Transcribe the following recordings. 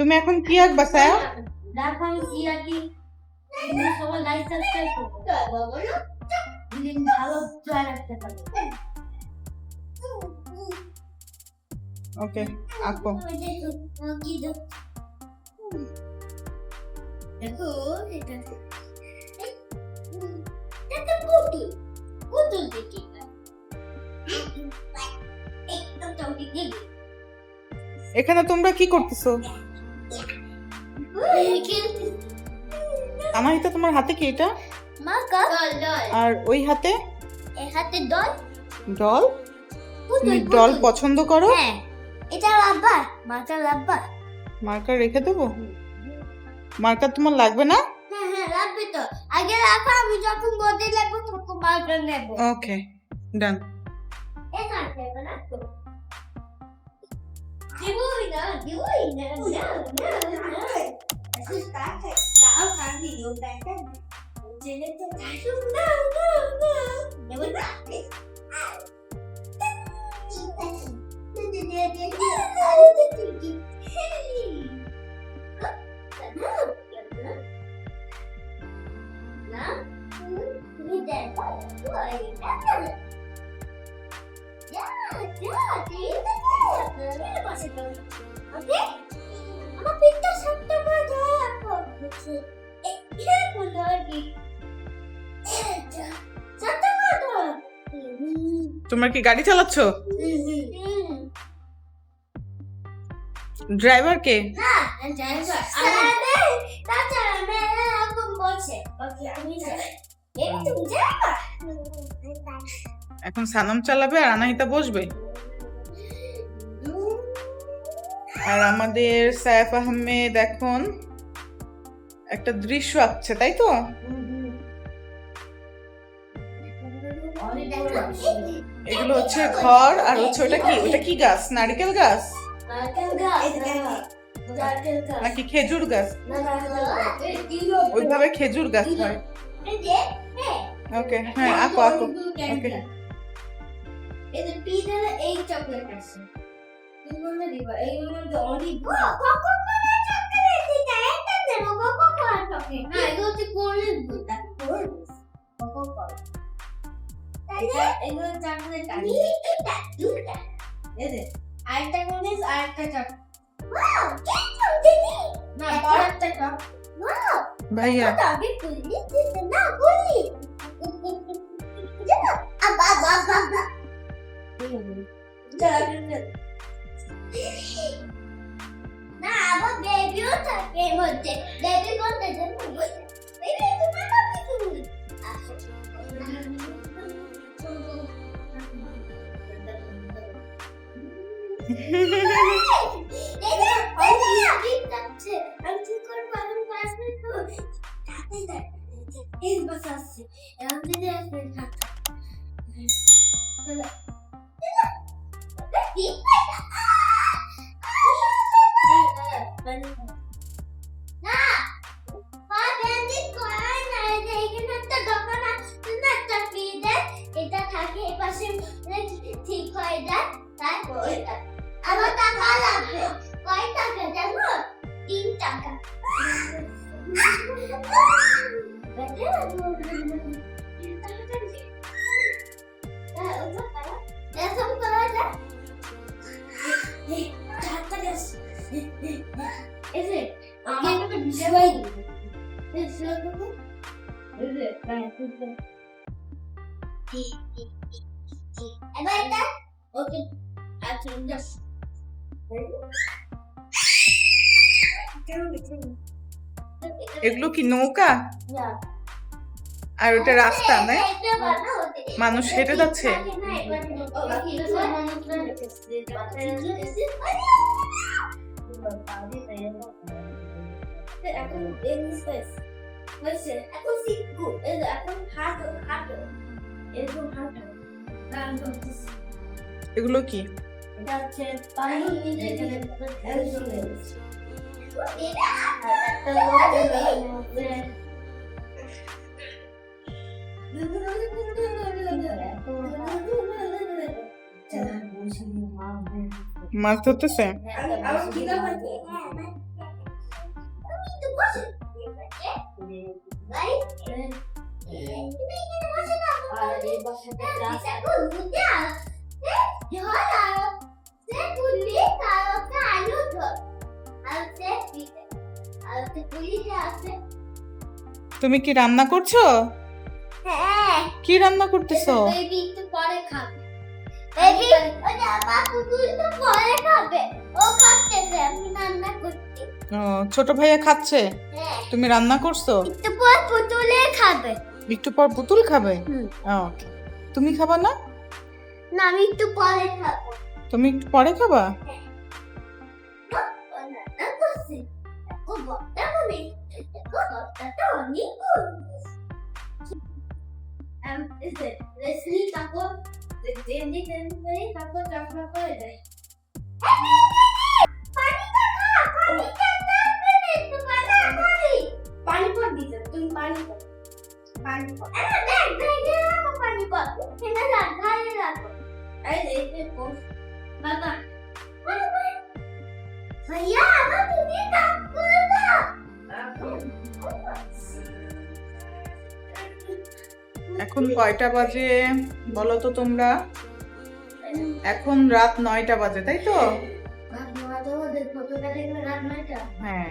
তুমি এখন কি আঁকবা সায়া দেখো আমি কি? তুমি সবাই লাইক সাবস্ক্রাইব করো ভালো জয় রাখতে পারবে ওকে আঁকো। দেখো এটা এটা পুতুল। পুতুল দেখি এখানে তোমরা কি করতেছো? আমার এটা তোমার হাতে কি এটা? মাকা দল দল। আর ওই হাতে? এ হাতে দল? ডল? তুমি ডল পছন্দ করো? হ্যাঁ। এটা রাব্বার মাকা রাব্বার মার্কার রেখে দেবো? মার্কার তোমার লাগবে না? হ্যাঁ হ্যাঁ রাখবে তো। আগে রাখো আমি যখন বদলে লাগবো তখন মার্কার নেব। ওকে ডান। এখান থেকে রাখো দিবই না দিবই না না না তাও কান্দি ও ব্যাটা জেনে তো থাকুন না না না দেবো না না তুমি দেখো Ya, ya, ঠিক আছে মেরে পাশে করো ওকে ধরো তোমরা কি গাড়ি চালাচ্ছ ড্রাইভার কে এখন সানাম চালাবে আর আনাহিতা বসবে আর আমাদের সাইফ আহমেদ এখন একটা দৃশ্য আঁকছে তাই তো? এগুলো হচ্ছে ঘর আর হচ্ছে ওটা কি? ওটা কি গাছ? নারকেল গাছ? নাকি খেজুর গাছ? ওইভাবে খেজুর গাছ হয়। ওকে হ্যাঁ আঁকো আঁকো। ওকে এই চকলেট আছে দিবা মধ্যে অনেক না এগুলো হচ্ছে কোলের দুধ কোকো কোলা এটা এগুলো চকলেট আছে এটা দুটা এদের আরেকটা কোলিস আরেকটা চকলেট ওয়াও কেক চকলেট না আরেকটা চকলেট ওয়াও ভাইয়া। তো আগে কোলিস দিতে না কোলিস আবা আবা আবা না আবার থাকে মধ্যে। আমি ঠিক করে পালন এগুলো কি নৌকা? আর ওটা রাস্তা না মানুষ হেঁটে যাচ্ছে? এখন হয়েছে এখন শিখব এই যে এখন হাঁটো হাঁটো এরকম হাঁটো গান করতেছি এগুলো কি? এটা হচ্ছে পানি এখানে একটা লোক মাছ ধরতেছে তুমি কি রান্না করছ? হ্যাঁ। কি রান্না করতেছো? পরে খাবে। বেবি ওটা বাবু তো পরে খাবে। ও খাচ্ছে আমি রান্না করছি। ছোট ভাইয়া খাচ্ছে? হ্যাঁ। তুমি রান্না করছ? একটু পর পুতুলে খাবে। একটু পর পুতুল খাবে। ওকে। তুমি খাবা না? না আমি একটু পরে খাব। তুমি একটু পরে খাবা? ও রান্না করছে ও এখন কয়টা বাজে বলো তো তোমরা? এখন রাত নয়টা বাজে তাই তো? হ্যাঁ।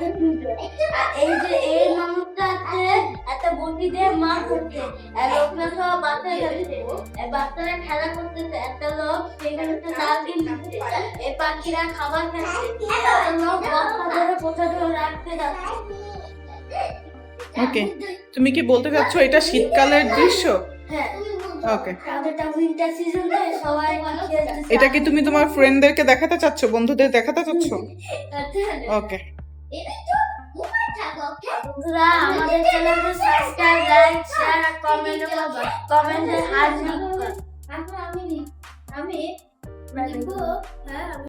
এই যে এই মানুষটা আছে একটা দিয়ে মার করছে আর লোকরা সব বাচ্চা এই বাচ্চারা খেলা করতেছে। একটা লোক সেখানে কিনতেছে এই পাখিরা খাবার খাচ্ছে। লোক বস্তা ধরে পোষা ধরে রাখতে যাচ্ছে। ওকে তুমি কি বলতে চাচ্ছ এটা শীতকালের দৃশ্য? হ্যাঁ। ওকে খেলতেছে এটা কি তুমি তোমার ফ্রেন্ডদেরকে দেখাতে চাচ্ছ? বন্ধুদের দেখাতে চাচ্ছ? ওকে বন্ধুরা আমাদের চ্যানেলকে সাবস্ক্রাইব লাইক শেয়ার আর কমেন্ট করবেন কমেন্টে হাত লিখবেন আমি আমি আমি লিখব হ্যাঁ